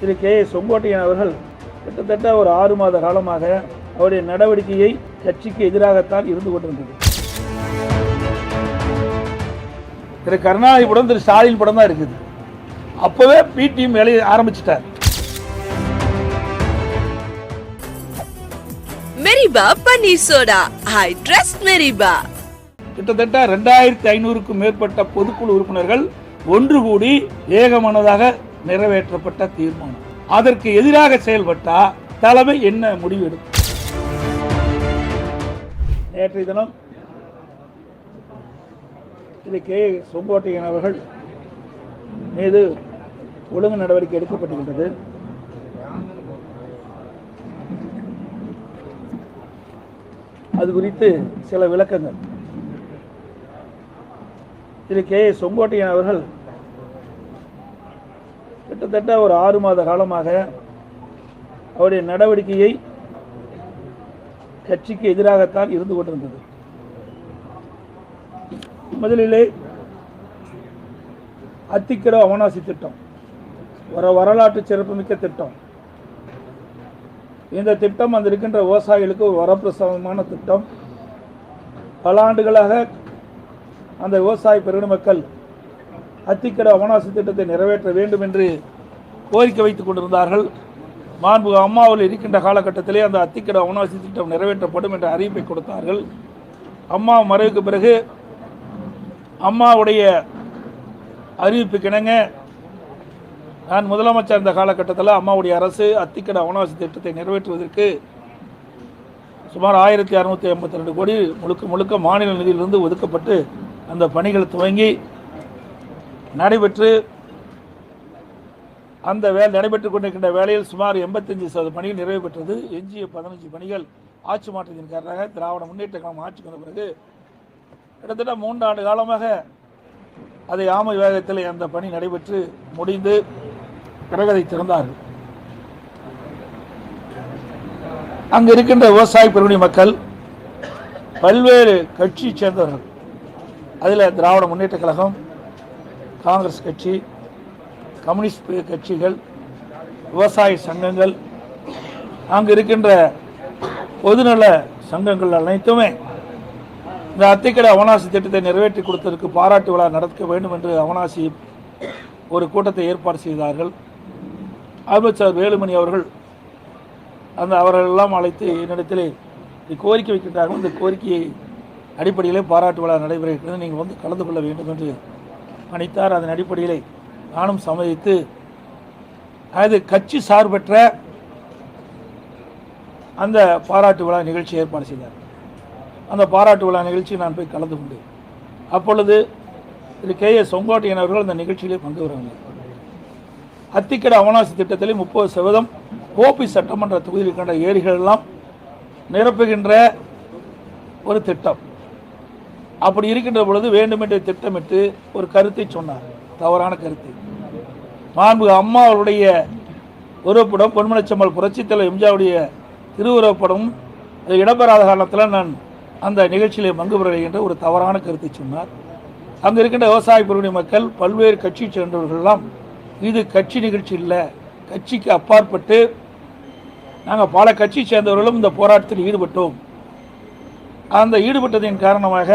Thiru K A Sengottaiyan அவர்கள் கிட்டத்தட்ட ஒரு ஆறு மாத காலமாக அவருடைய நடவடிக்கையை கட்சிக்கு எதிராகத்தான் இருந்து கொண்டிருந்தது. திரு கருணாநிதி படம் திரு ஸ்டாலின் படம் தான் இருக்குது. அப்போவே பி டீம் வேலையை ஆரம்பிச்சிட்டார். மெரிபா பன்னீர் சோடா ஐ ட்ரஸ்ட் மெரிபா கிட்டத்தட்ட ரெண்டாயிரத்தி ஐநூறுக்கும் மேற்பட்ட பொதுக்குழு உறுப்பினர்கள் ஒன்று கூடி ஏகமனதாக நிறைவேற்றப்பட்ட தீர்மானம். அதற்கு எதிராக செயல்பட்டா தலைமை என்ன முடிவு எடுக்கும் நேற்றைய தினம் திரு கே. செங்கோட்டையன் அவர்கள் மீது ஒழுங்கு நடவடிக்கை எடுக்கப்பட்டுகின்றது அது குறித்து சில விளக்கங்கள். திரு கே. செங்கோட்டையன் அவர்கள் கிட்டத்தட்ட ஒரு ஆறு மாத காலமாக அவருடைய நடவடிக்கையை கட்சிக்கு எதிராகத்தான் இருந்து கொண்டிருந்தது. முதலிலே அத்திக்கிற அவனாசி திட்டம் ஒரு வரலாற்று சிறப்புமிக்க திட்டம். இந்த திட்டம் அந்த இருக்கின்ற விவசாயிகளுக்கு ஒரு வரப்பிரசாதமான திட்டம். பல ஆண்டுகளாக அந்த விவசாய பெருமக்கள் மக்கள் அத்திக்கட அவனாசி திட்டத்தை நிறைவேற்ற வேண்டும் என்று கோரிக்கை வைத்துக் கொண்டிருந்தார்கள். மாண்பு அம்மாவில் இருக்கின்ற காலகட்டத்திலே அந்த அத்திக்கட அவனாசி திட்டம் நிறைவேற்றப்படும் என்ற அறிவிப்பை கொடுத்தார்கள். அம்மா மறைவுக்கு பிறகு அம்மாவுடைய அறிவிப்புக்கிணங்க நான் முதலமைச்சர் இருந்த காலகட்டத்தில் அம்மாவுடைய அரசு அத்திக்கட அவனாசி திட்டத்தை நிறைவேற்றுவதற்கு சுமார் ஆயிரத்தி அறுநூற்றி எண்பத்தி ரெண்டு கோடி முழுக்க முழுக்க மாநில நிதியிலிருந்து ஒதுக்கப்பட்டு அந்த பணிகள் துவங்கி நடைபெற்று அந்த வேலை நடைபெற்றுக் கொண்டிருக்கின்ற வேலையில் சுமார் எண்பத்தஞ்சு சதவீத பணிகள் நிறைவு பெற்றது. எஞ்சிய பதினஞ்சு பணிகள் ஆட்சி மாற்றத்தின் காரணமாக திராவிட முன்னேற்ற கழகம் ஆட்சிக்கு வந்த பிறகு கிட்டத்தட்ட மூன்று ஆண்டு காலமாக அதை ஆமை வேகத்தில் அந்த பணி நடைபெற்று முடிந்து பிறகு அதை திறந்தார்கள். அங்கு இருக்கின்ற விவசாய பெருமணி மக்கள் பல்வேறு கட்சியை சேர்ந்தவர்கள் அதில் திராவிட முன்னேற்ற கழகம் காங்கிரஸ் கட்சி கம்யூனிஸ்ட் கட்சிகள் விவசாய சங்கங்கள் அங்கு இருக்கின்ற பொதுநல சங்கங்கள் அனைத்துமே இந்த அத்திக்கடை அவனாசி திட்டத்தை நிறைவேற்றி கொடுத்ததற்கு பாராட்டு விழா நடக்க வேண்டும் என்று அவனாசி ஒரு கூட்டத்தை ஏற்பாடு செய்தார்கள். அமைச்சர் வேலுமணி அவர்கள் அந்த அவர்களெல்லாம் அழைத்து என்னிடத்தில் கோரிக்கை வைக்கின்றார்கள். இந்த கோரிக்கையை அடிப்படையிலே பாராட்டு விழா நடைபெற நீங்கள் வந்து கலந்து கொள்ள வேண்டும் என்று பணித்தார் அதன் அடிப்படையிலே நானும் சம்மதித்து அது கட்சி சார்பற்ற அந்த பாராட்டு விழா நிகழ்ச்சி ஏற்பாடு செய்தார். அந்த பாராட்டு விழா நிகழ்ச்சி நான் போய் கலந்து கொண்டேன் அப்பொழுது திரு கே எஸ் செங்கோட்டையன் அவர்கள் அந்த நிகழ்ச்சியிலே பங்கு வருவாங்க அத்திக்கட அவனாசி திட்டத்திலே முப்பது சதவீதம் கோபி சட்டமன்ற தொகுதியில் இருக்கின்ற ஏரிகள் எல்லாம் நிரப்புகின்ற ஒரு திட்டம். அப்படி இருக்கின்ற பொழுது வேண்டுமென்றே திட்டமிட்டு ஒரு கருத்தை சொன்னார். தவறான கருத்து. மாண்பு அம்மா அவருடைய உருவப்படம் பொன்மனச்சம்மல் புரட்சித்தலைவர் எம்ஜிஆருடைய திருவுருவப்படம் இடம்பெறாத காரணத்தில் நான் அந்த நிகழ்ச்சியிலே பங்கு பெறவில்லை என்ற ஒரு தவறான கருத்தை சொன்னார். அங்கே இருக்கின்ற விவசாய பிரிவினை மக்கள் பல்வேறு கட்சி சேர்ந்தவர்கள் எல்லாம் இது கட்சி நிகழ்ச்சி இல்லை கட்சிக்கு அப்பாற்பட்டு நாங்கள் பல கட்சி சேர்ந்தவர்களும் இந்த போராட்டத்தில் ஈடுபட்டோம். அந்த ஈடுபட்டதின் காரணமாக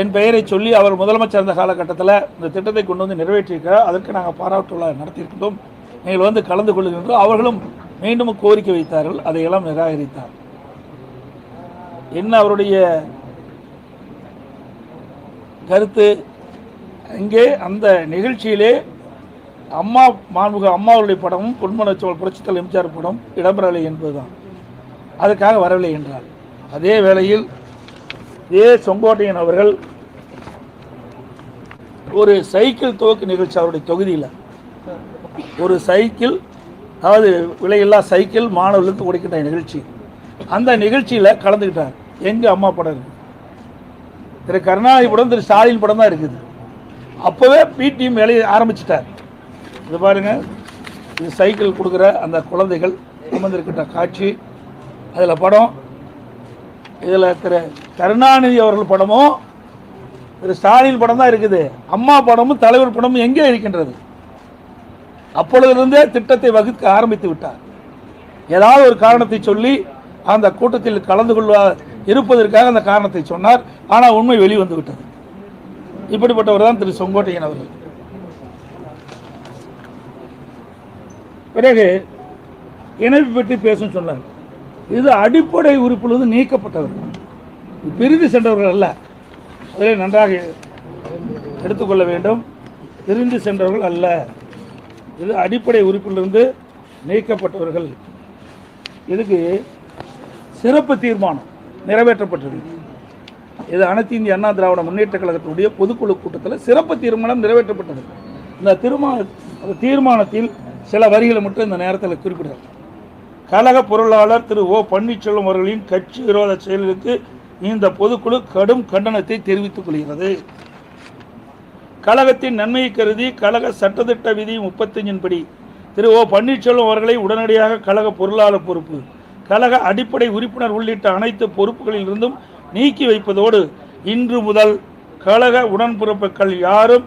என் பெயரை சொல்லி அவர் முதலமைச்சர் இருந்த காலகட்டத்தில் இந்த திட்டத்தை கொண்டு வந்து நிறைவேற்றியிருக்கிறார். அதற்கு நாங்கள் பாராட்டு விழா நடத்தியிருக்கிறோம் நீங்கள் வந்து கலந்து கொள்ளுகின்றோம். அவர்களும் மீண்டும் கோரிக்கை வைத்தார்கள். அதையெல்லாம் நிராகரித்தார். என்ன அவருடைய கருத்து? இங்கே அந்த நிகழ்ச்சியிலே அம்மா மாண்புக அம்மாவுடைய படமும் பொன்மனச்சோல் புரட்சித்தல் எம்ஜிஆர் படம் இடம்பெறவில்லை என்பதுதான். அதுக்காக வரவில்லை என்றார். அதே வேளையில் ஏ. செங்கோட்டையன் அவர்கள் ஒரு சைக்கிள் துவக்கு நிகழ்ச்சி அவருடைய தொகுதியில். ஒரு சைக்கிள் அதாவது விலையில்லா சைக்கிள் மாணவர்களுக்கு கொடுக்கின்ற நிகழ்ச்சி. அந்த நிகழ்ச்சியில் கலந்துக்கிட்டார் எங்கள் அம்மா படம் இருக்கு. திரு கருணாநிதி படம் திரு ஸ்டாலின் படம் தான் இருக்குது. அப்போவே பிடிஎம் வேலையை ஆரம்பிச்சிட்டார். இது பாருங்க இது சைக்கிள் கொடுக்குற அந்த குழந்தைகள் அமர்ந்திருக்கின்ற காட்சி. அதில் படம் இதில் திரு கருணாநிதி அவர்கள் படமும் திரு ஸ்டாலின் படம் தான் இருக்குது. அம்மா படமும் தலைவர் படமும் எங்கே இருக்கின்றது? அப்பொழுதிலிருந்தே திட்டத்தை வகுக்க ஆரம்பித்து விட்டார். ஏதாவது ஒரு காரணத்தை சொல்லி அந்த கூட்டத்தில் கலந்து கொள்ள இருப்பதற்காக அந்த காரணத்தை சொன்னார். ஆனால் உண்மை வெளிவந்து விட்டது. இப்படிப்பட்டவர் தான் திரு செங்கோட்டையன் அவர்கள். பிறகு இணைப்பு பற்றி பேசும் சொன்னார். இது அடிப்படை உறுப்பிலிருந்து நீக்கப்பட்டவர்கள் பிரிந்து சென்றவர்கள் அல்ல. அதிலே நன்றாக எடுத்துக்கொள்ள வேண்டும். பிரிந்து சென்றவர்கள் அல்ல. இது அடிப்படை உறுப்பிலிருந்து நீக்கப்பட்டவர்கள். இதுக்கு சிறப்பு தீர்மானம் நிறைவேற்றப்பட்டது இது அனைத்து இந்திய அண்ணா திராவிட முன்னேற்ற கழகத்தினுடைய பொதுக்குழு கூட்டத்தில் சிறப்பு தீர்மானம் நிறைவேற்றப்பட்டது. இந்த திருமண அந்த தீர்மானத்தில் சில வரிகளை மட்டும் இந்த நேரத்தில் குறிப்பிடுறேன். கழக பொருளாளர் திரு ஓ பன்னீர்செல்வம் அவர்களின் கட்சி விரோத செயலுக்கு இந்த பொதுக்குழு கடும் கண்டனத்தை தெரிவித்துக் கொள்கிறது. கழகத்தின் நன்மையை கருதி கழக சட்டத்திட்ட விதி முப்பத்தஞ்சின்படி திரு ஓ பன்னீர்செல்வம் அவர்களை உடனடியாக கழக பொருளாளர் பொறுப்பு கழக அடிப்படை உறுப்பினர் உள்ளிட்ட அனைத்து பொறுப்புகளில் இருந்தும் நீக்கி வைப்பதோடு இன்று முதல் கழக உடன்பிறப்புகள் யாரும்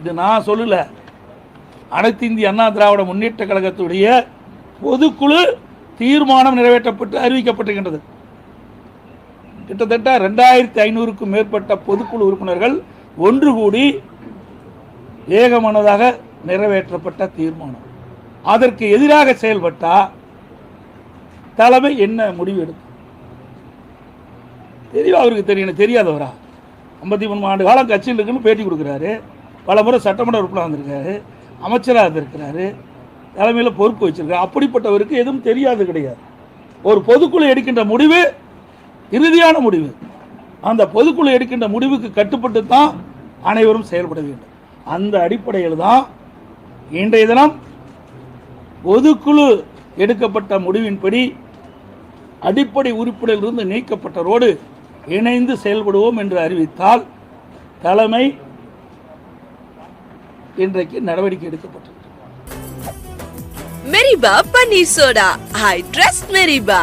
இது நான் சொல்லல. அனைத்து இந்திய அண்ணா திராவிட முன்னேற்ற கழகத்துடைய பொதுக்குழு தீர்மானம் நிறைவேற்றப்பட்டு அறிவிக்கப்பட்டிருக்கின்றது. கிட்டத்தட்ட ரெண்டாயிரத்தி ஐநூறுக்கும் மேற்பட்ட பொதுக்குழு உறுப்பினர்கள் ஒன்று கூடி ஏகமனதாக நிறைவேற்றப்பட்ட தீர்மானம். அதற்கு எதிராக செயல்பட்டால் தலைமை என்ன முடிவு எடுக்கும்? தெரியும் அவருக்கு தெரியணும் தெரியாதவரா? ஐம்பத்தி மூணு ஆண்டு காலம் கட்சியில் இருக்குன்னு பேட்டி கொடுக்குறாரு. பல முறை சட்டமன்ற உறுப்பினர் வந்திருக்காரு அமைச்சராக இருந்திருக்கிறாரு தலைமையில் பொறுப்பு வச்சிருக்காரு. அப்படிப்பட்டவருக்கு எதுவும் தெரியாது கிடையாது. ஒரு பொதுக்குழு எடுக்கின்ற முடிவு இறுதியான முடிவு. அந்த பொதுக்குழு எடுக்கின்ற முடிவுக்கு கட்டுப்பட்டு தான் அனைவரும் செயல்பட வேண்டும். அந்த அடிப்படையில் தான் இன்றைய தினம் பொதுக்குழு எடுக்கப்பட்ட முடிவின்படி அடிப்படை உறுப்பினரிலிருந்து நீக்கப்பட்டதோடு இணைந்து செயல்படுவோம் என்று அறிவித்தால் தலைமை இன்றைக்கு நடவடிக்கை எடுக்கப்பட்டது மெரிபா பன்னீர் சோடா ஐ ட்ரஸ்ட் மெரிபா